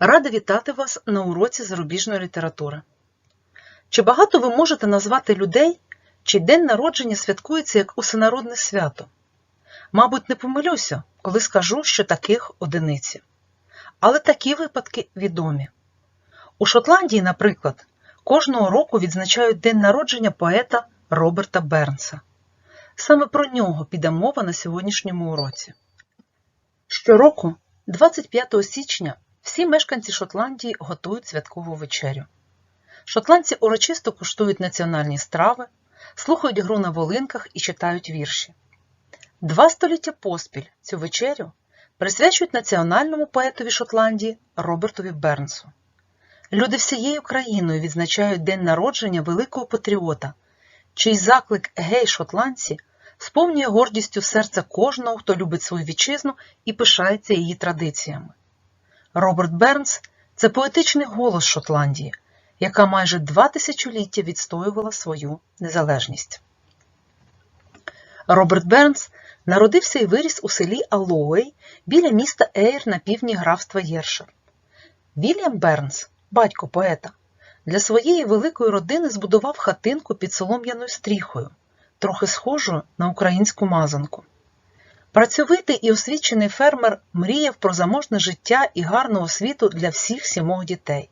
Рада вітати вас на уроці зарубіжної літератури. Чи багато ви можете назвати людей, чий день народження святкується як усенародне свято? Мабуть, не помилюся, коли скажу, що таких одиниці. Але такі випадки відомі. У Шотландії, наприклад, кожного року відзначають день народження поета Роберта Бернса. Саме про нього піде мова на сьогоднішньому уроці. Щороку, 25 січня, всі мешканці Шотландії готують святкову вечерю. Шотландці урочисто куштують національні страви, слухають гру на волинках і читають вірші. Два століття поспіль цю вечерю присвячують національному поетові Шотландії Робертові Бернсу. Люди всією країною відзначають день народження великого патріота, чий заклик Гей, шотландці сповнює гордістю серця кожного, хто любить свою вітчизну і пишається її традиціями. Роберт Бернс це поетичний голос Шотландії, яка майже два тисячоліття відстоювала свою незалежність. Роберт Бернс народився і виріс у селі Аллоуей біля міста Ейр на півдні графства Єршир. Вільям Бернс, батько поета, для своєї великої родини збудував хатинку під солом'яною стріхою, трохи схожу на українську мазанку. Працьовитий і освічений фермер мріяв про заможне життя і гарну освіту для всіх сімох дітей.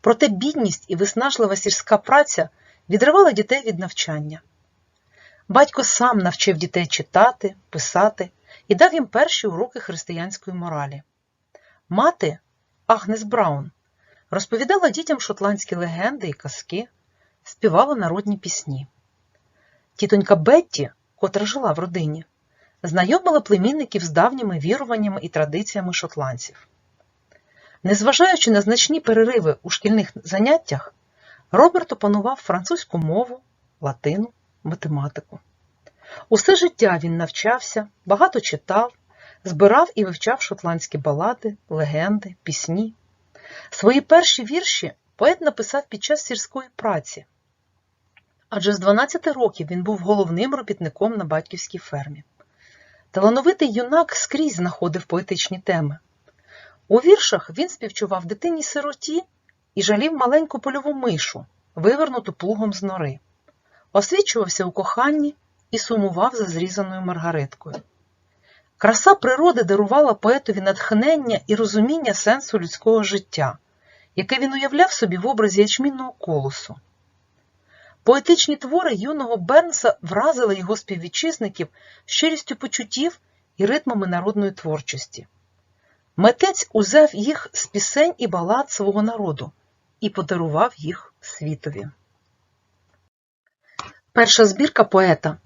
Проте бідність і виснажлива сільська праця відривали дітей від навчання. Батько сам навчив дітей читати, писати і дав їм перші уроки християнської моралі. Мати, Агнес Браун, розповідала дітям шотландські легенди і казки, співала народні пісні. Тітонька Бетті, котра жила в родині, знайомила племінників з давніми віруваннями і традиціями шотландців. Незважаючи на значні перериви у шкільних заняттях, Роберт опанував французьку мову, латину, математику. Усе життя він навчався, багато читав, збирав і вивчав шотландські балади, легенди, пісні. Свої перші вірші поет написав під час сільської праці, адже з 12 років він був головним робітником на батьківській фермі. Талановитий юнак скрізь знаходив поетичні теми. У віршах він співчував дитині сироті і жалів маленьку польову мишу, вивернуту плугом з нори, освічувався у коханні і сумував за зрізаною маргариткою. Краса природи дарувала поетові натхнення і розуміння сенсу людського життя, яке він уявляв собі в образі ячмінного колосу. Поетичні твори юного Бернса вразили його співвітчизників щирістю почуттів і ритмами народної творчості. Митець узяв їх з пісень і балад свого народу і подарував їх світові. Перша збірка поета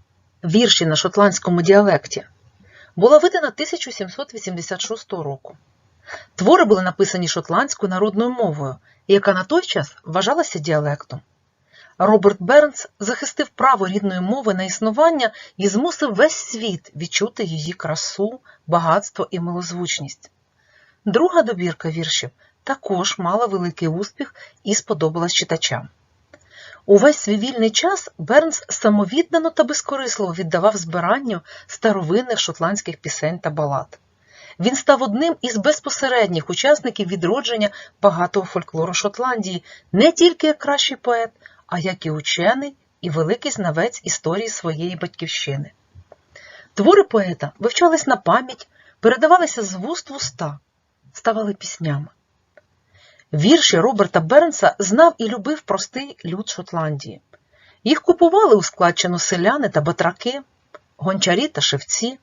Вірші на шотландському діалекті була видана 1786 року. Твори були написані шотландською народною мовою, яка на той час вважалася діалектом. Роберт Бернс захистив право рідної мови на існування і змусив весь світ відчути її красу, багатство і милозвучність. Друга добірка віршів також мала великий успіх і сподобалась читачам. Увесь свій вільний час Бернс самовіддано та безкорисливо віддавав збиранню старовинних шотландських пісень та балад. Він став одним із безпосередніх учасників відродження багатого фольклору Шотландії не тільки як кращий поет, а як і учений і великий знавець історії своєї батьківщини. Твори поета вивчались на пам'ять, передавалися з вуст в уста, ставали піснями. Вірші Роберта Бернса знав і любив простий люд Шотландії. Їх купували у складчину селяни та батраки, гончарі та шевці.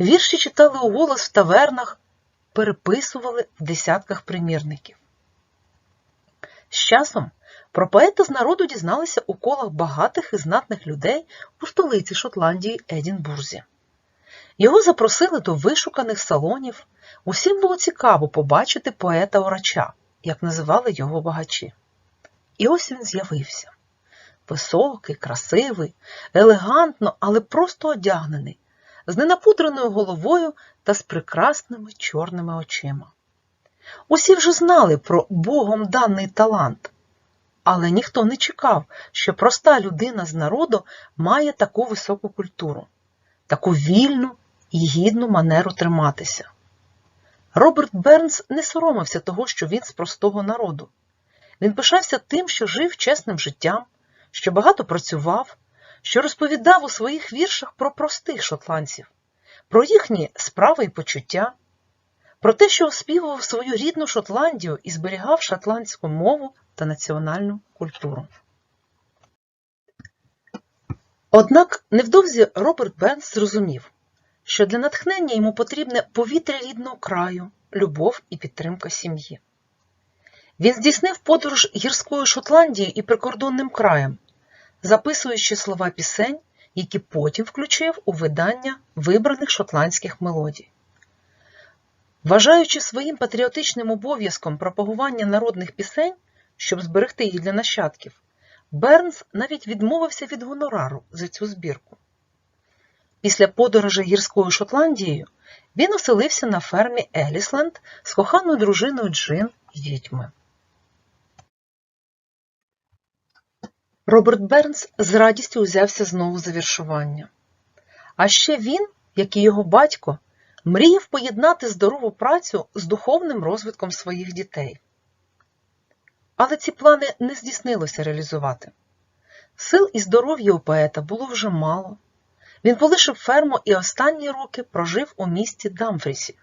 Вірші читали у голос в тавернах, переписували в десятках примірників. З часом про поета з народу дізналися у колах багатих і знатних людей у столиці Шотландії Едінбурзі. Його запросили до вишуканих салонів. Усім було цікаво побачити поета-орача, як називали його багачі. І ось він з'явився. Високий, красивий, елегантно, але просто одягнений, з ненапудреною головою та з прекрасними чорними очима. Усі вже знали про Богом даний талант, але ніхто не чекав, що проста людина з народу має таку високу культуру, таку вільну і гідну манеру триматися. Роберт Бернс не соромився того, що він з простого народу. Він пишався тим, що жив чесним життям, що багато працював, що розповідав у своїх віршах про простих шотландців, про їхні справи і почуття, про те, що оспівував свою рідну Шотландію і зберігав шотландську мову та національну культуру. Однак невдовзі Роберт Бернс зрозумів, що для натхнення йому потрібне повітря рідного краю, любов і підтримка сім'ї. Він здійснив подорож гірською Шотландією і прикордонним краєм, записуючи слова пісень, які потім включив у видання вибраних шотландських мелодій. Вважаючи своїм патріотичним обов'язком пропагування народних пісень, щоб зберегти їх для нащадків, Бернс навіть відмовився від гонорару за цю збірку. Після подорожі гірською Шотландією він оселився на фермі Елісленд з коханою дружиною Джин і дітьми. Роберт Бернс з радістю узявся знову за віршування. А ще він, як і його батько, мріяв поєднати здорову працю з духовним розвитком своїх дітей. Але ці плани не здійснилося реалізувати. Сил і здоров'я у поета було вже мало. Він полишив ферму і останні роки прожив у місті Дамфрісі.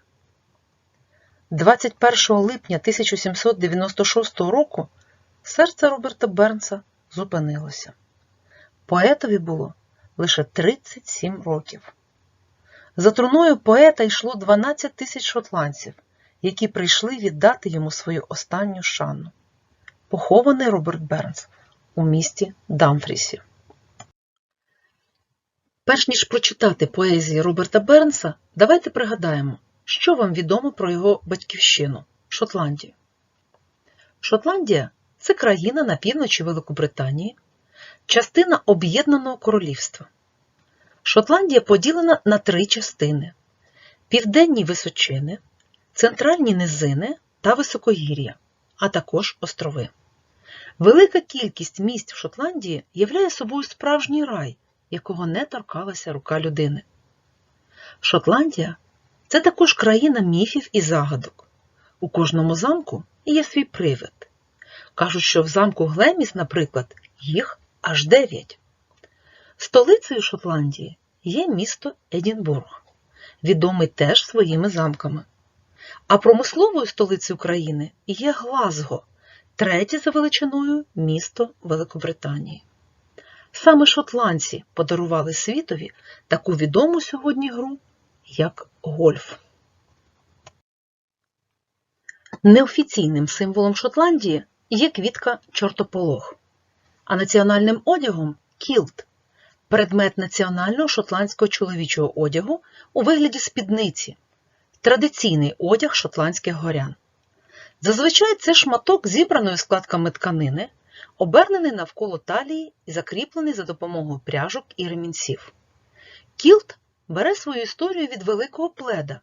21 липня 1796 року серце Роберта Бернса зупинилося. Поетові було лише 37 років. За труною поета йшло 12 тисяч шотландців, які прийшли віддати йому свою останню шану. Похований Роберт Бернс у місті Дамфрісі. Перш ніж прочитати поезії Роберта Бернса, давайте пригадаємо, що вам відомо про його батьківщину Шотландію. Шотландія це країна на півночі Великобританії, частина Об'єднаного Королівства. Шотландія поділена на три частини: південні височини, центральні низини та високогір'я, а також острови. Велика кількість місць в Шотландії являє собою справжній рай, якого не торкалася рука людини. Шотландія це також країна міфів і загадок. У кожному замку є свій привид. Кажуть, що в замку Глеміс, наприклад, їх аж дев'ять. Столицею Шотландії є місто Едінбург, відомий теж своїми замками. А промисловою столицею країни є Глазго, третє за величиною місто Великобританії. Саме шотландці подарували світові таку відому сьогодні гру, як гольф. Неофіційним символом Шотландії є квітка чортополох, а національним одягом кілт предмет національного шотландського чоловічого одягу у вигляді спідниці, традиційний одяг шотландських горян. Зазвичай це шматок зібраної складками тканини, обернений навколо талії і закріплений за допомогою пряжок і ремінців. Кілт бере свою історію від великого пледа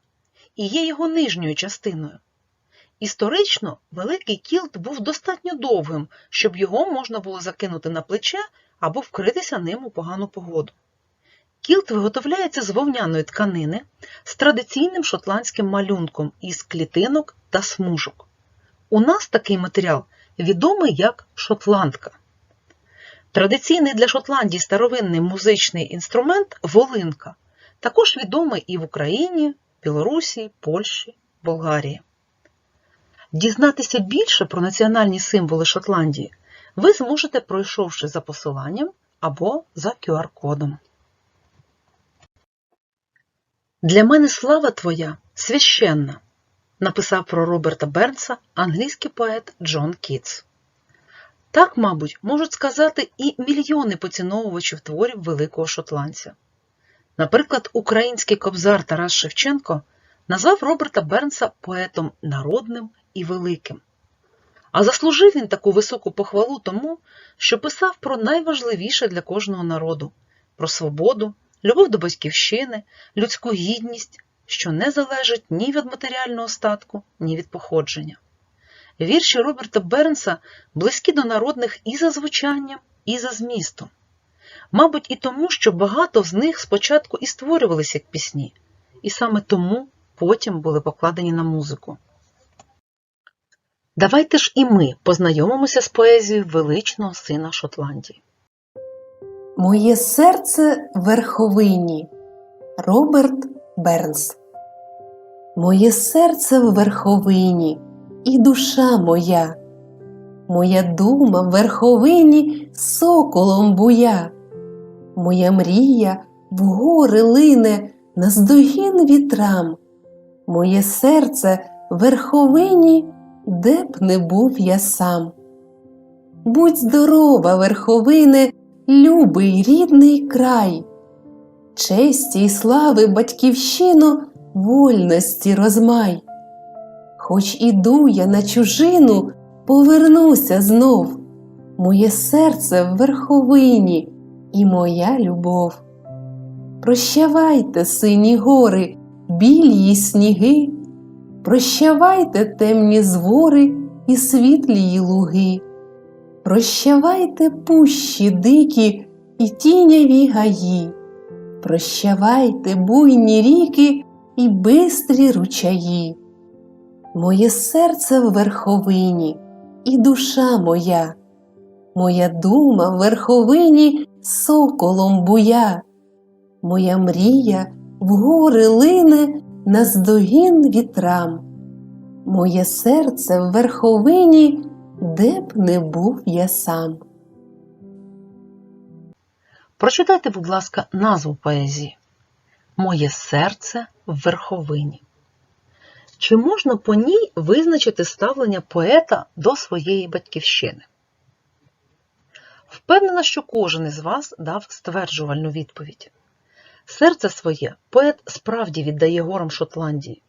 і є його нижньою частиною. Історично великий кілт був достатньо довгим, щоб його можна було закинути на плече або вкритися ним у погану погоду. Кілт виготовляється з вовняної тканини з традиційним шотландським малюнком із клітинок та смужок. У нас такий матеріал відомий як шотландка. Традиційний для Шотландії старовинний музичний інструмент волинка, також відомий і в Україні, Білорусі, Польщі, Болгарії. Дізнатися більше про національні символи Шотландії ви зможете, пройшовши за посиланням або за QR-кодом. Для мене слава твоя священна, написав про Роберта Бернса англійський поет Джон Кітс. Так, мабуть, можуть сказати і мільйони поціновувачів творів великого шотландця. Наприклад, український кобзар Тарас Шевченко назвав Роберта Бернса поетом народним і великим. А заслужив він таку високу похвалу тому, що писав про найважливіше для кожного народу про свободу, любов до батьківщини, людську гідність, що не залежить ні від матеріального статку, ні від походження. Вірші Роберта Бернса близькі до народних і за звучанням, і за змістом. Мабуть, і тому, що багато з них спочатку і створювалися як пісні, і саме тому потім були покладені на музику. Давайте ж і ми познайомимося з поезією величного сина Шотландії. Моє серце верховині. Роберт Бернс. Моє серце в верховині і душа моя. Моя дума в верховині соколом буя. Моя мрія в гори лине наздогін вітрам. Моє серце в верховині, де б не був я сам. Будь здорова, верховине, любий рідний край, честі й слави батьківщину, вольності розмай. Хоч іду я на чужину, повернуся знов, моє серце в верховині і моя любов. Прощавайте, сині гори, білі сніги, прощавайте темні звори і світлі луги. Прощавайте пущі дикі і тіняві гаї, прощавайте буйні ріки і бистрі ручаї. Моє серце в верховині і душа моя, моя дума в верховині соколом буя, моя мрія в гори лине наздогін вітрам, моє серце в верховині де б не був я сам. Прочитайте, будь ласка, назву поезії Моє серце в верховині. Чи можна по ній визначити ставлення поета до своєї батьківщини? Впевнена, що кожен із вас дав стверджувальну відповідь. Серце своє поет справді віддає горам Шотландії.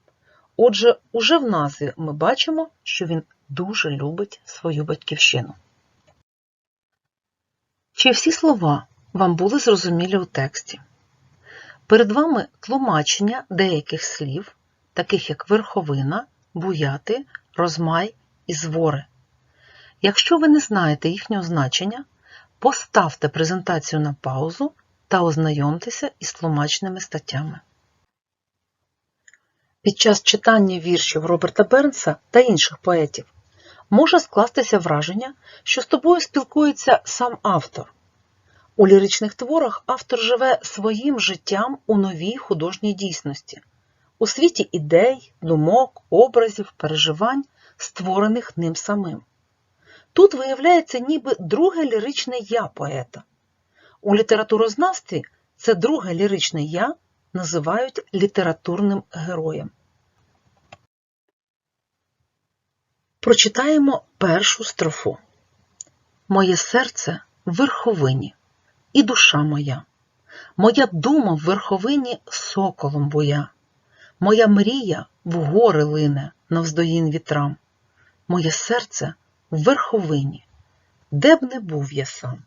Отже, уже в назві ми бачимо, що він дуже любить свою батьківщину. Чи всі слова вам були зрозумілі у тексті? Перед вами тлумачення деяких слів, таких як верховина, буяти, розмай і звори. Якщо ви не знаєте їхнього значення, поставте презентацію на паузу та ознайомтеся із тлумачними статтями. Під час читання віршів Роберта Бернса та інших поетів може скластися враження, що з тобою спілкується сам автор. У ліричних творах автор живе своїм життям у новій художній дійсності, у світі ідей, думок, образів, переживань, створених ним самим. Тут виявляється ніби друге ліричне я поета. У літературознавстві це друге ліричне я називають літературним героєм. Прочитаємо першу строфу. Моє серце в верховині, і душа моя, моя дума в верховині соколом буя, моя мрія в гори лине навздоїн вітрам, моє серце в верховині, де б не був я сам.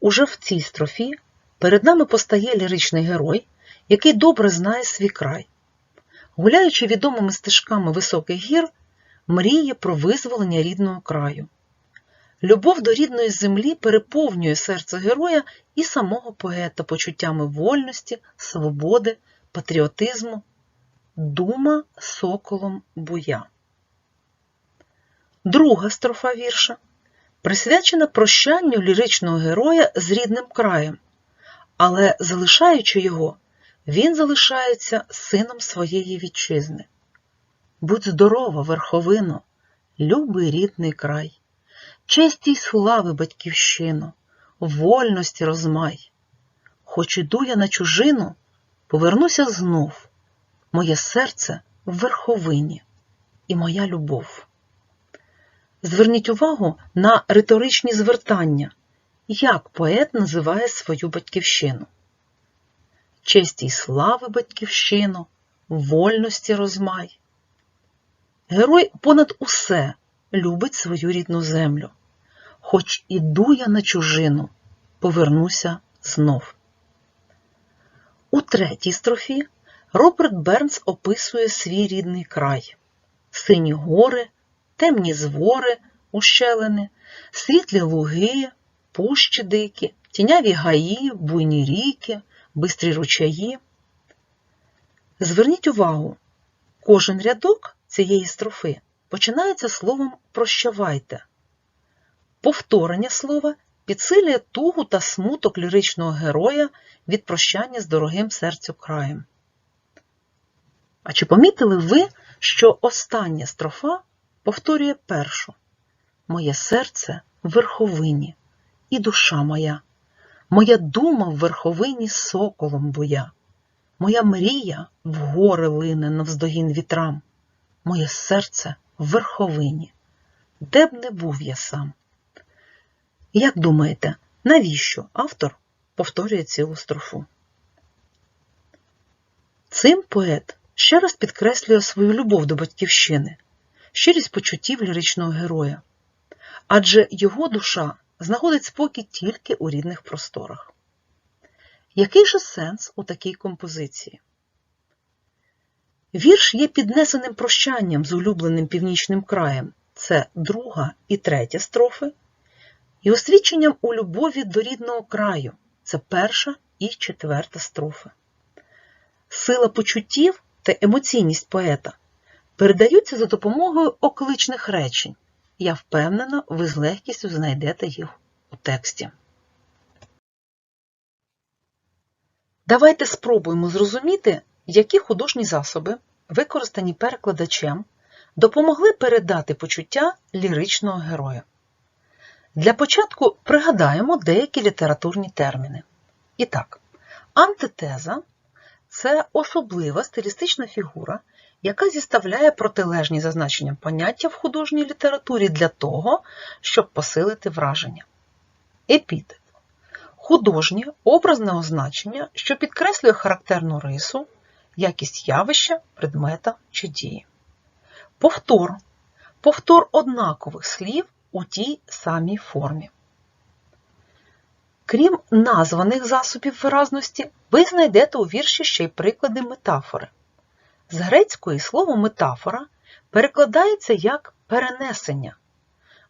Уже в цій строфі перед нами постає ліричний герой, який добре знає свій край. Гуляючи відомими стежками високих гір, мріє про визволення рідного краю. Любов до рідної землі переповнює серце героя і самого поета почуттями вольності, свободи, патріотизму, дума соколом буя. Друга строфа вірша присвячена прощанню ліричного героя з рідним краєм, але залишаючи його, він залишається сином своєї вітчизни. Будь здорова, верховино, любий рідний край, честі й слави батьківщину, вольності розмай. Хоч іду я на чужину, повернуся знов, моє серце в верховині і моя любов. Зверніть увагу на риторичні звертання, як поет називає свою батьківщину. Честі й слави батьківщину, вольності розмай. Герой понад усе любить свою рідну землю. Хоч іду я на чужину, повернуся знов. У третій строфі Роберт Бернс описує свій рідний край: сині гори, темні звори, ущелини, світлі луги, пущі дикі, тіняві гаї, буйні ріки, бистрі ручаї. Зверніть увагу, кожен рядок цієї строфи починається словом прощавайте. Повторення слова підсилює тугу та смуток ліричного героя від прощання з дорогим серцю краєм. А чи помітили ви, що остання строфа повторює першу? Моє серце в верховині, і душа моя, моя дума в верховині соколом буя, моя мрія в гори лине навздогін вітрам, моє серце в верховині, де б не був я сам. Як думаєте, навіщо автор повторює цілу строфу? Цим поет ще раз підкреслює свою любов до батьківщини, щирість почуттів ліричного героя, адже його душа знаходить спокій тільки у рідних просторах. Який же сенс у такій композиції? Вірш є піднесеним прощанням з улюбленим північним краєм це друга і третя строфи, і освідченням у любові до рідного краю це перша і четверта строфи. Сила почуттів та емоційність поета передаються за допомогою окличних речень. Я впевнена, ви з легкістю знайдете їх у тексті. Давайте спробуємо зрозуміти, які художні засоби, використані перекладачем, допомогли передати почуття ліричного героя. Для початку пригадаємо деякі літературні терміни. І так, антитеза це особлива стилістична фігура, яка зіставляє протилежні за значенням поняття в художній літературі для того, щоб посилити враження. Епітет художнє образне означення, що підкреслює характерну рису, якість явища, предмета чи дії. Повтор повтор однакових слів у тій самій формі. Крім названих засобів виразності, ви знайдете у вірші ще й приклади метафори. З грецької слово метафора перекладається як перенесення.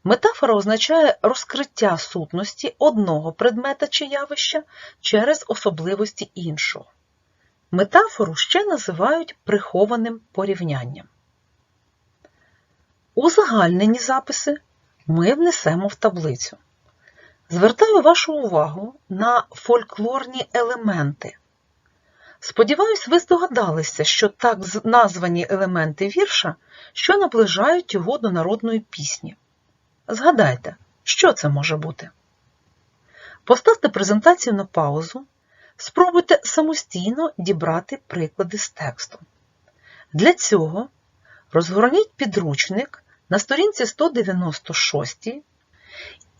Метафора означає розкриття сутності одного предмета чи явища через особливості іншого. Метафору ще називають прихованим порівнянням. Узагальнені записи ми внесемо в таблицю. Звертаю вашу увагу на фольклорні елементи. Сподіваюсь, ви здогадалися, що так названі елементи вірша, що наближають його до народної пісні. Згадайте, що це може бути. Поставте презентацію на паузу, спробуйте самостійно дібрати приклади з тексту. Для цього розгорніть підручник на сторінці 196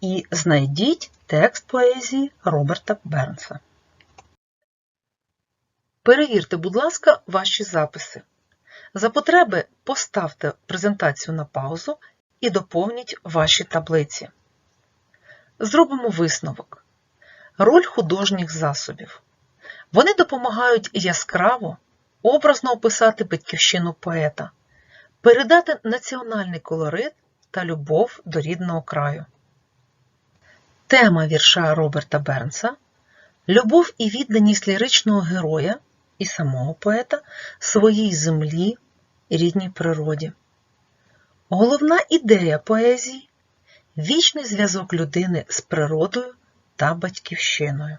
і знайдіть текст поезії Роберта Бернса. Перевірте, будь ласка, ваші записи. За потреби поставте презентацію на паузу і доповніть ваші таблиці. Зробимо висновок. Роль художніх засобів. Вони допомагають яскраво, образно описати батьківщину поета, передати національний колорит та любов до рідного краю. Тема вірша Роберта Бернса любов і відданість ліричного героя і самого поета своїй землі і рідній природі. Головна ідея поезії вічний зв'язок людини з природою та батьківщиною.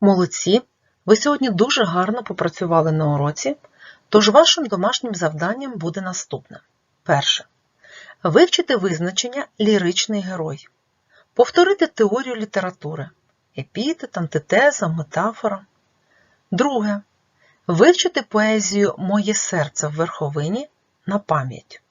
Молодці! Ви сьогодні дуже гарно попрацювали на уроці, тож вашим домашнім завданням буде наступне. Перше. Вивчити визначення ліричний герой. Повторити теорію літератури. Епітет, антитеза, метафора. Друге. Вивчити поезію Моє серце в верховині на пам'ять.